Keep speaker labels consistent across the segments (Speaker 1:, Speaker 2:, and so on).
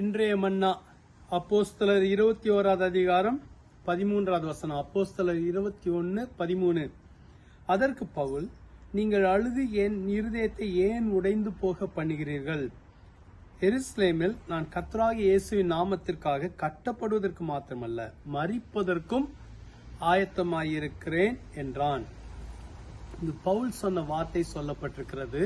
Speaker 1: இன்றைய மன்னா அப்போஸ்தலர் இருபத்தி ஓராவது அதிகாரம் பதிமூன்றாவது வசனம். அப்போஸ்தலர் இருபத்தி ஒன்னு பதிமூணு. அதற்கு பவுல் நீங்கள் அழுது என் இருதயத்தை ஏன் உடைந்து போக பண்ணுகிறீர்கள்? எருசலேமில் நான் கத்ராகி இயேசுவின் நாமத்திற்காக கட்டப்படுவதற்கு மாத்திரமல்ல மறிப்பதற்கும் ஆயத்தமாயிருக்கிறேன் என்றான். இந்த பவுல் சொன்ன வார்த்தை சொல்லப்பட்டிருக்கிறது.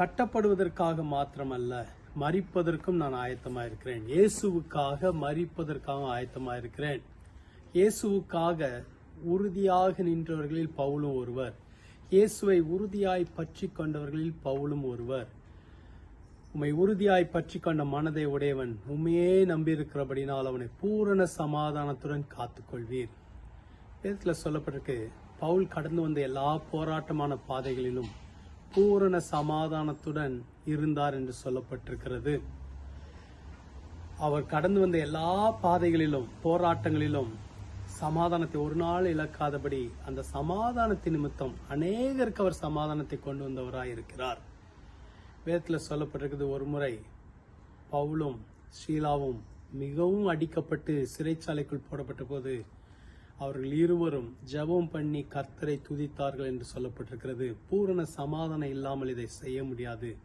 Speaker 1: கட்டப்படுவதற்காக மாத்திரமல்ல மறிப்பதற்கும் நான் ஆயத்தமாயிருக்கிறேன். இயேசுவுக்காக மறிப்பதற்காக ஆயத்தமாயிருக்கிறேன். இயேசுவுக்காக உறுதியாக நின்றவர்களில் பவுலும் ஒருவர். இயேசுவை உறுதியாய் பற்றி கொண்டவர்களில் பவுலும் ஒருவர். உம்மை உறுதியாய் பற்றி கொண்ட மனதை உடையவன் உண்மையே நம்பியிருக்கிறபடினால் அவனை பூரண சமாதானத்துடன் காத்துக்கொள்வீர். வேதத்தில் சொல்லப்பட்டிருக்கு பவுல் கடந்து வந்த எல்லா போராட்டமான பாதைகளிலும் பூரண சமாதானத்துடன் இருந்தார் என்று சொல்லப்பட்டிருக்கிறது. அவர் கடந்து வந்த எல்லா பாதைகளிலும் போராட்டங்களிலும் சமாதானத்தை ஒரு நாள் இழக்காதபடி அந்த சமாதானத்தின் நிமித்தம் அநேகருக்கு அவர் சமாதானத்தை கொண்டு வந்தவராய் இருக்கிறார் வேதத்தில் சொல்லப்பட்டிருக்கிறது ஒரு முறை பவுலும் ஷீலாவும் மிகவும் அடிக்கப்பட்டு சிறைச்சாலைக்குள் போடப்பட்ட போது அவர்கள் இருவரும் ஜெபம் பண்ணி கர்த்தரை துதித்தார்கள் என்று சொல்லப்பட்டிருக்கிறது. பூரண சமாதானம் இல்லாமல் இதை செய்ய முடியாது.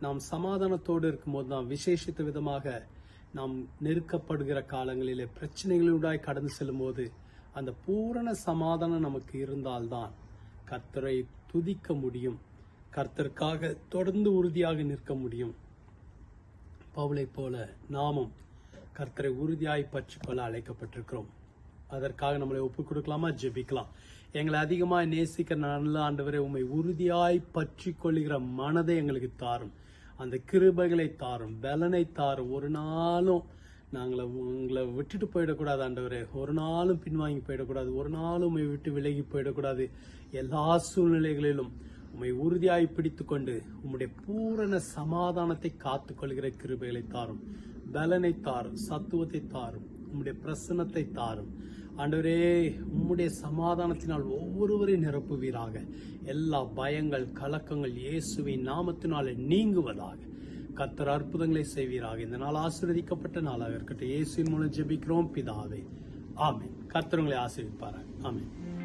Speaker 1: நாம் சமாதானத்தோடு இருக்கும்போது நாம் விசேஷித்த விதமாக நாம் நெருக்கப்படுகிற காலங்களிலே பிரச்சனைகளுடாய் கடந்து செல்லும் போது அந்த பூரண சமாதானம் நமக்கு இருந்தால்தான் கர்த்தரை துதிக்க முடியும். கர்த்தருக்காக தொடர்ந்து உறுதியாக நிற்க முடியும். பவுலைப் போல நாமும் கர்த்தரை உறுதியாய் பற்றிக்கொள்ள அழைக்கப்பட்டிருக்கிறோம். அதற்காக நம்மளை ஒப்புக் கொடுக்கலாமா? ஜெபிக்கலாம். எங்களை அதிகமாக நேசிக்கிற நல்ல ஆண்டவரை உண்மை உறுதியாய் பற்றி கொள்ளுகிற மனதை எங்களுக்கு தாரும். அந்த கிருபைகளை தாரும் பலனை தாரும். ஒரு நாளும் நாங்களை உங்களை விட்டுட்டு போயிடக்கூடாது ஆண்டவரே. ஒரு நாளும் பின்வாங்கி போயிடக்கூடாது. ஒரு நாளும் உண்மை விட்டு விலகி போயிடக்கூடாது. எல்லா சூழ்நிலைகளிலும் உம்மை உறுதியாய் பிடித்துக்கொண்டு உம்முடைய பூரண சமாதானத்தை காத்துக்கொள்கிற கிருபைகளை தாரும். பலனை தாரும் சத்துவத்தை தாரும் உம்முடைய பிரசனத்தை தாரும். ஆண்டவரே உம்முடைய சமாதானத்தினால் ஒவ்வொருவரையும் நிரப்புவீராக. எல்லா பயங்கள் கலக்கங்கள் இயேசுவின் நாமத்தினாலே நீங்குவதாக. கர்த்தர் அற்புதங்களை செய்வீராக. இந்த நாள் ஆசீர்வதிக்கப்பட்ட நாளாக இருக்கட்டும். இயேசுவின் மூலம் ஜெபிக்கிறோம் பிதாவே. ஆமீன். கர்த்தர் உங்களை ஆசீர்விப்பாராக. ஆமீன்.